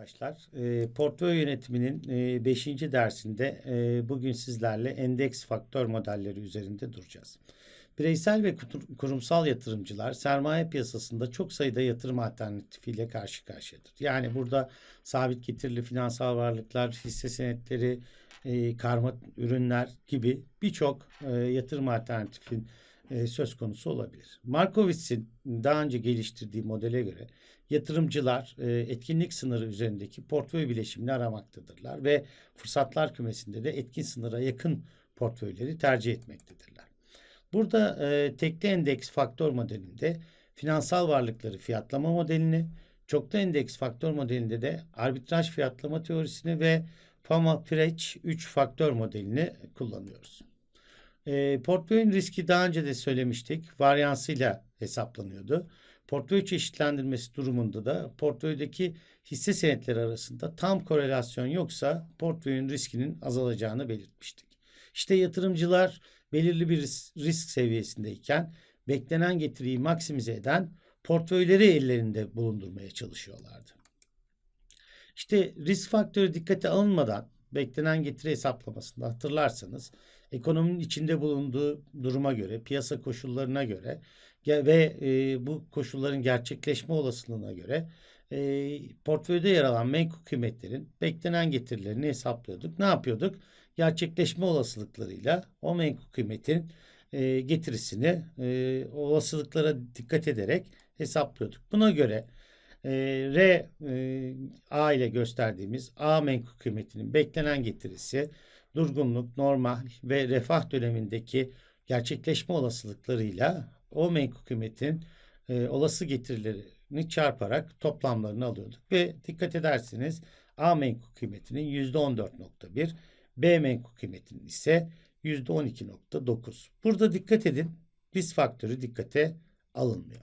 Arkadaşlar, e, portföy yönetiminin 5. dersinde e, bugün sizlerle endeks faktör modelleri üzerinde duracağız. Bireysel ve kurumsal yatırımcılar sermaye piyasasında çok sayıda yatırım alternatifiyle karşı karşıyadır. Yani burada sabit getirili finansal varlıklar, hisse senetleri, e, karma ürünler gibi birçok e, yatırım alternatifin e, söz konusu olabilir. Markowitz'in daha önce geliştirdiği modele göre yatırımcılar e, etkinlik sınırı üzerindeki portföy bileşimini aramaktadırlar ve fırsatlar kümesinde de etkin sınıra yakın portföyleri tercih etmektedirler. Burada e, tekli endeks faktör modelinde finansal varlıkları fiyatlama modelini, çoklu endeks faktör modelinde de arbitraj fiyatlama teorisini ve Fama-Freç 3 faktör modelini kullanıyoruz. E, portföyün riski daha önce de söylemiştik. Varyansıyla hesaplanıyordu. Portföy çeşitlendirmesi durumunda da portföydeki hisse senetleri arasında tam korelasyon yoksa portföyün riskinin azalacağını belirtmiştik. İşte yatırımcılar belirli bir risk, risk seviyesindeyken beklenen getiriyi maksimize eden portföyleri ellerinde bulundurmaya çalışıyorlardı. İşte risk faktörü dikkate alınmadan beklenen getiri hesaplamasında hatırlarsanız ekonominin içinde bulunduğu duruma göre, piyasa koşullarına göre ve e, bu koşulların gerçekleşme olasılığına göre e, portföyde yer alan menkul kıymetlerin beklenen getirilerini hesaplıyorduk. Ne yapıyorduk? Gerçekleşme olasılıklarıyla o menkul kıymetin e, getirisini e, olasılıklara dikkat ederek hesaplıyorduk. Buna göre e, R e, A ile gösterdiğimiz A menkul kıymetinin beklenen getirisi durgunluk, normal ve refah dönemindeki gerçekleşme olasılıklarıyla o menkul kıymetin e, olası getirilerini çarparak toplamlarını alıyorduk. Ve dikkat ederseniz A menkul kıymetinin %14.1, B menkul kıymetinin ise %12.9. Burada dikkat edin risk faktörü dikkate alınmıyor.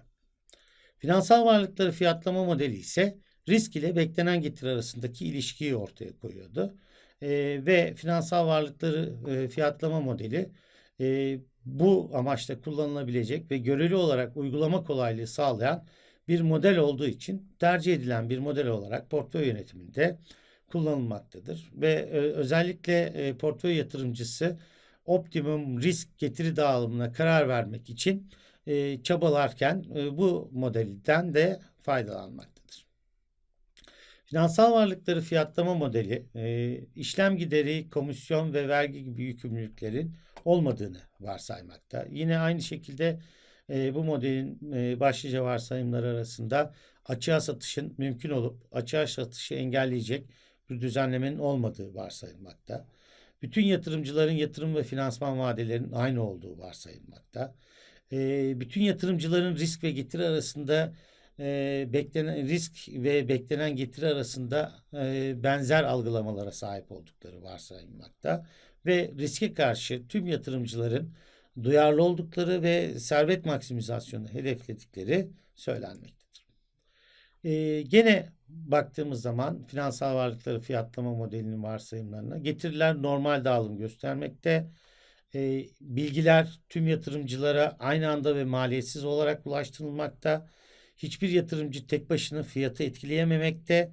Finansal varlıkları fiyatlama modeli ise risk ile beklenen getiri arasındaki ilişkiyi ortaya koyuyordu. E, ve finansal varlıkları e, fiyatlama modeli e, bu amaçla kullanılabilecek ve göreli olarak uygulama kolaylığı sağlayan bir model olduğu için tercih edilen bir model olarak portföy yönetiminde kullanılmaktadır. Ve e, özellikle e, portföy yatırımcısı optimum risk getiri dağılımına karar vermek için e, çabalarken e, bu modelden de faydalanmaktadır. Finansal varlıkları fiyatlama modeli e, işlem gideri, komisyon ve vergi gibi yükümlülüklerin olmadığını varsaymakta. Yine aynı şekilde e, bu modelin e, başlıca varsayımları arasında açığa satışın mümkün olup açığa satışı engelleyecek bir düzenlemenin olmadığı varsayılmakta. Bütün yatırımcıların yatırım ve finansman vadelerinin aynı olduğu varsayılmakta. Bütün yatırımcıların risk ve getiri arasında e, beklenen risk ve beklenen getiri arasında e, benzer algılamalara sahip oldukları varsayılmakta ve riske karşı tüm yatırımcıların duyarlı oldukları ve servet maksimizasyonu hedefledikleri söylenmektedir. Ee, gene baktığımız zaman finansal varlıkları fiyatlama modelinin varsayımlarına getiriler normal dağılım göstermekte. Ee, bilgiler tüm yatırımcılara aynı anda ve maliyetsiz olarak ulaştırılmakta. Hiçbir yatırımcı tek başına fiyatı etkileyememekte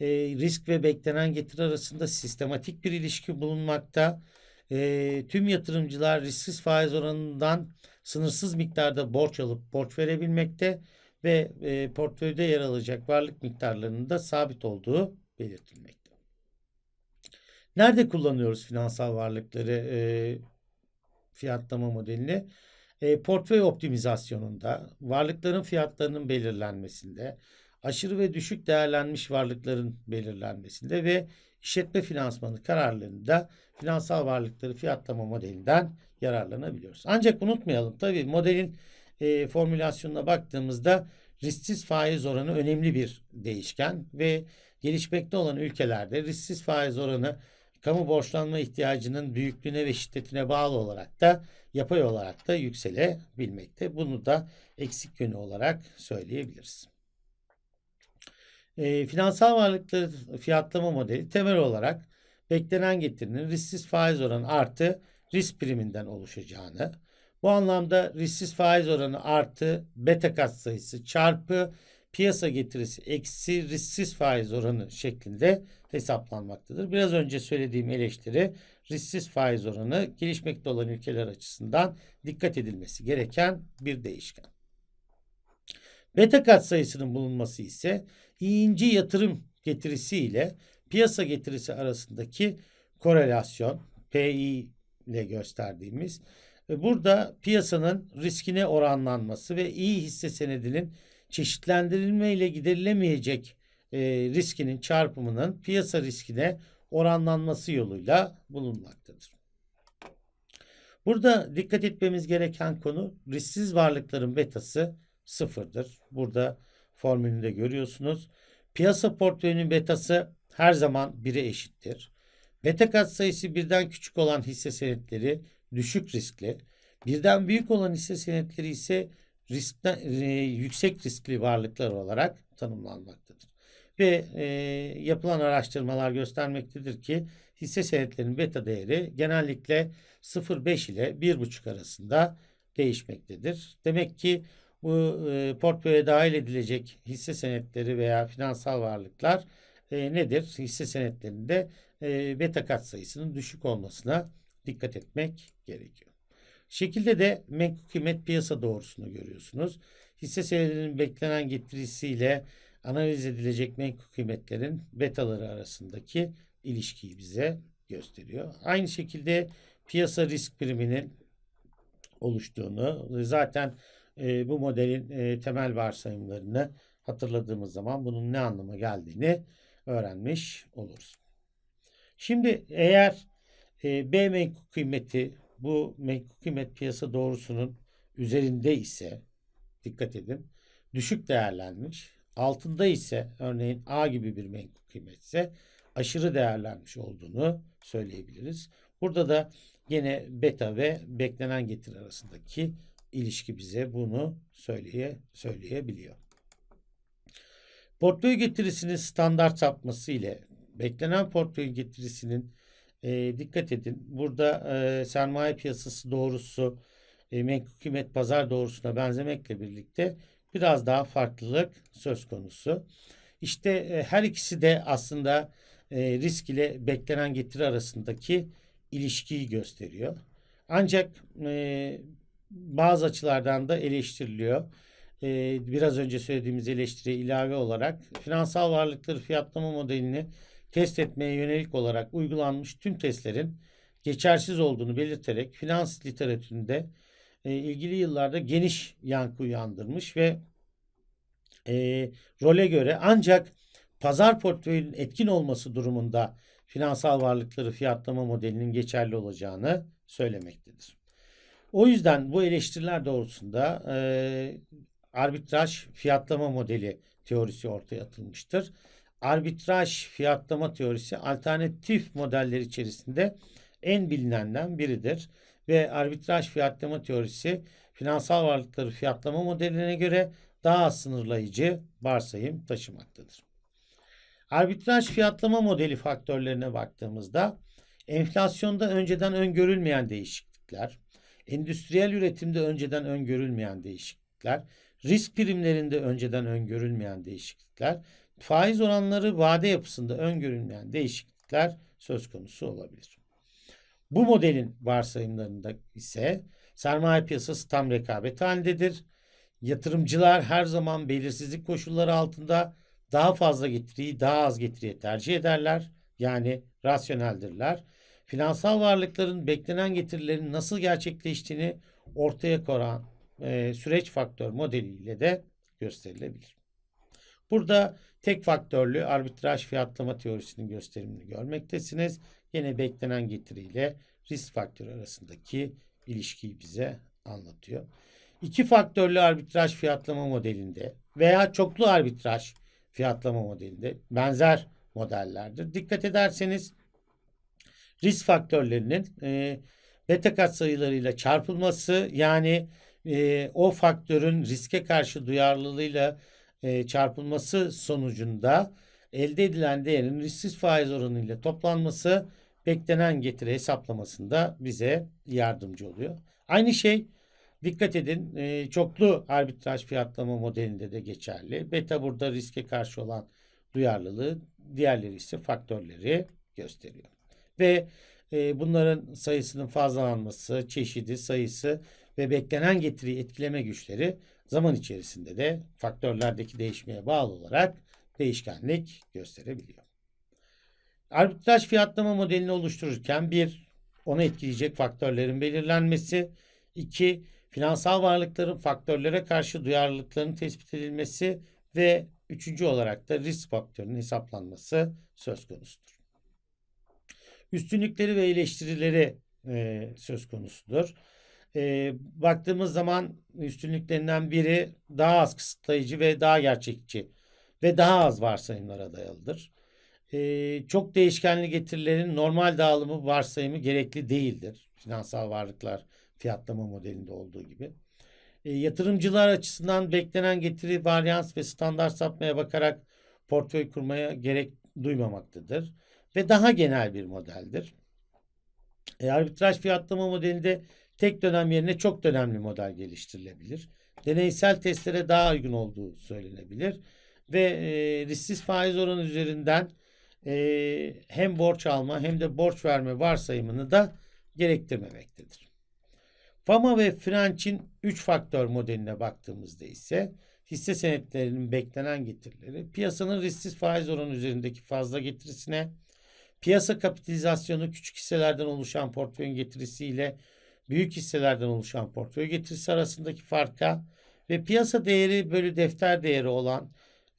e, risk ve beklenen getiri arasında sistematik bir ilişki bulunmakta. E, tüm yatırımcılar risksiz faiz oranından sınırsız miktarda borç alıp borç verebilmekte ve e, portföyde yer alacak varlık miktarlarının da sabit olduğu belirtilmekte. Nerede kullanıyoruz finansal varlıkları e, fiyatlama modelini? E, portföy optimizasyonunda, varlıkların fiyatlarının belirlenmesinde, aşırı ve düşük değerlenmiş varlıkların belirlenmesinde ve işletme finansmanı kararlarında finansal varlıkları fiyatlama modelinden yararlanabiliyoruz. Ancak unutmayalım tabii modelin e, formülasyonuna baktığımızda risksiz faiz oranı önemli bir değişken ve gelişmekte olan ülkelerde risksiz faiz oranı kamu borçlanma ihtiyacının büyüklüğüne ve şiddetine bağlı olarak da yapay olarak da yükselebilmekte. Bunu da eksik yönü olarak söyleyebiliriz. E, finansal varlıkları fiyatlama modeli temel olarak beklenen getirinin risksiz faiz oranı artı risk priminden oluşacağını, bu anlamda risksiz faiz oranı artı beta katsayısı çarpı piyasa getirisi eksi risksiz faiz oranı şeklinde hesaplanmaktadır. Biraz önce söylediğim eleştiri risksiz faiz oranı gelişmekte olan ülkeler açısından dikkat edilmesi gereken bir değişken. Beta katsayısının bulunması ise iyinci yatırım getirisi ile piyasa getirisi arasındaki korelasyon PI ile gösterdiğimiz ve burada piyasanın riskine oranlanması ve iyi hisse senedinin çeşitlendirilme ile giderilemeyecek e, riskinin çarpımının piyasa riskine oranlanması yoluyla bulunmaktadır. Burada dikkat etmemiz gereken konu risksiz varlıkların betası sıfırdır. Burada formülünde görüyorsunuz. Piyasa portföyünün betası her zaman 1'e eşittir. Beta katsayısı birden küçük olan hisse senetleri düşük riskli, birden büyük olan hisse senetleri ise riskten, e, yüksek riskli varlıklar olarak tanımlanmaktadır. Ve e, yapılan araştırmalar göstermektedir ki hisse senetlerinin beta değeri genellikle 0.5 ile 1.5 arasında değişmektedir. Demek ki bu e, portföye dahil edilecek hisse senetleri veya finansal varlıklar e, nedir? Hisse senetlerinde e, beta katsayısının düşük olmasına dikkat etmek gerekiyor. Şekilde de menkul kıymet piyasa doğrusunu görüyorsunuz. Hisse senedinin beklenen getirisiyle analiz edilecek menkul kıymetlerin betaları arasındaki ilişkiyi bize gösteriyor. Aynı şekilde piyasa risk priminin oluştuğunu zaten e, bu modelin e, temel varsayımlarını hatırladığımız zaman bunun ne anlama geldiğini öğrenmiş oluruz. Şimdi eğer e, B menkul kıymeti bu menkul kıymet piyasa doğrusunun üzerinde ise dikkat edin düşük değerlenmiş. Altında ise örneğin A gibi bir menkul kıymetse aşırı değerlenmiş olduğunu söyleyebiliriz. Burada da yine beta ve beklenen getiri arasındaki ilişki bize bunu söyleye, söyleyebiliyor. Portföy getirisinin standart sapması ile beklenen portföy getirisinin e, dikkat edin. Burada e, sermaye piyasası doğrusu e, menkul kıymet pazar doğrusuna benzemekle birlikte biraz daha farklılık söz konusu. İşte e, her ikisi de aslında e, risk ile beklenen getiri arasındaki ilişkiyi gösteriyor. Ancak e, bazı açılardan da eleştiriliyor. Ee, biraz önce söylediğimiz eleştiri ilave olarak finansal varlıkları fiyatlama modelini test etmeye yönelik olarak uygulanmış tüm testlerin geçersiz olduğunu belirterek finans literatüründe e, ilgili yıllarda geniş yankı uyandırmış ve e, role göre ancak pazar portföyünün etkin olması durumunda finansal varlıkları fiyatlama modelinin geçerli olacağını söylemektedir. O yüzden bu eleştiriler doğrultusunda e, arbitraj fiyatlama modeli teorisi ortaya atılmıştır. Arbitraj fiyatlama teorisi alternatif modeller içerisinde en bilinenden biridir ve arbitraj fiyatlama teorisi finansal varlıkları fiyatlama modeline göre daha sınırlayıcı varsayım taşımaktadır. Arbitraj fiyatlama modeli faktörlerine baktığımızda enflasyonda önceden öngörülmeyen değişiklikler, endüstriyel üretimde önceden öngörülmeyen değişiklikler, risk primlerinde önceden öngörülmeyen değişiklikler, faiz oranları vade yapısında öngörülmeyen değişiklikler söz konusu olabilir. Bu modelin varsayımlarında ise sermaye piyasası tam rekabet halindedir. Yatırımcılar her zaman belirsizlik koşulları altında daha fazla getiriyi daha az getiriye tercih ederler. Yani rasyoneldirler finansal varlıkların beklenen getirilerin nasıl gerçekleştiğini ortaya koyan e, süreç faktör modeliyle de gösterilebilir. Burada tek faktörlü arbitraj fiyatlama teorisinin gösterimini görmektesiniz. Yine beklenen getiriyle risk faktörü arasındaki ilişkiyi bize anlatıyor. İki faktörlü arbitraj fiyatlama modelinde veya çoklu arbitraj fiyatlama modelinde benzer modellerdir. Dikkat ederseniz risk faktörlerinin e, beta katsayılarıyla çarpılması yani e, o faktörün riske karşı duyarlılığıyla e, çarpılması sonucunda elde edilen değerin risksiz faiz oranıyla toplanması beklenen getiri hesaplamasında bize yardımcı oluyor. Aynı şey Dikkat edin e, çoklu arbitraj fiyatlama modelinde de geçerli. Beta burada riske karşı olan duyarlılığı, diğerleri ise faktörleri gösteriyor. Ve e, bunların sayısının fazlalanması, çeşidi, sayısı ve beklenen getiriyi etkileme güçleri zaman içerisinde de faktörlerdeki değişmeye bağlı olarak değişkenlik gösterebiliyor. Arbitraj fiyatlama modelini oluştururken bir, onu etkileyecek faktörlerin belirlenmesi, iki, finansal varlıkların faktörlere karşı duyarlılıklarının tespit edilmesi ve üçüncü olarak da risk faktörünün hesaplanması söz konusudur. Üstünlükleri ve eleştirileri e, söz konusudur. E, baktığımız zaman üstünlüklerinden biri daha az kısıtlayıcı ve daha gerçekçi ve daha az varsayımlara dayalıdır. E, çok değişkenli getirilerin normal dağılımı varsayımı gerekli değildir. Finansal varlıklar fiyatlama modelinde olduğu gibi. E, yatırımcılar açısından beklenen getiri, varyans ve standart sapmaya bakarak portföy kurmaya gerek duymamaktadır. Ve daha genel bir modeldir. E, arbitraj fiyatlama modelinde tek dönem yerine çok dönemli model geliştirilebilir. Deneysel testlere daha uygun olduğu söylenebilir. Ve e, risksiz faiz oranı üzerinden e, hem borç alma hem de borç verme varsayımını da gerektirmemektedir. Fama ve French'in 3 faktör modeline baktığımızda ise hisse senetlerinin beklenen getirileri piyasanın risksiz faiz oranı üzerindeki fazla getirisine, piyasa kapitalizasyonu küçük hisselerden oluşan portföyün getirisiyle büyük hisselerden oluşan portföy getirisi arasındaki farka ve piyasa değeri bölü defter değeri olan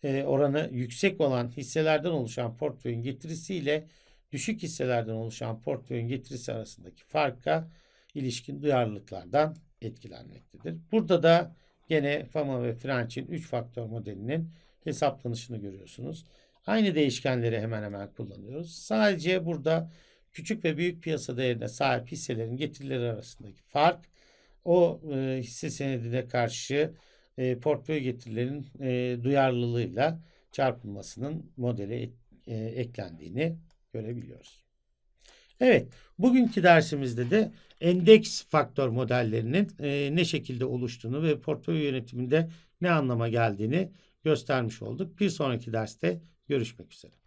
e, oranı yüksek olan hisselerden oluşan portföyün getirisiyle düşük hisselerden oluşan portföyün getirisi arasındaki farka ilişkin duyarlılıklardan etkilenmektedir. Burada da gene Fama ve French'in 3 faktör modelinin hesaplanışını görüyorsunuz. Aynı değişkenleri hemen hemen kullanıyoruz. Sadece burada küçük ve büyük piyasa değerine sahip hisselerin getirileri arasındaki fark o e, hisse senedine karşı e, portföy getirilerin e, duyarlılığıyla çarpılmasının modele e, eklendiğini görebiliyoruz. Evet, bugünkü dersimizde de endeks faktör modellerinin e, ne şekilde oluştuğunu ve portföy yönetiminde ne anlama geldiğini göstermiş olduk. Bir sonraki derste görüşmek üzere.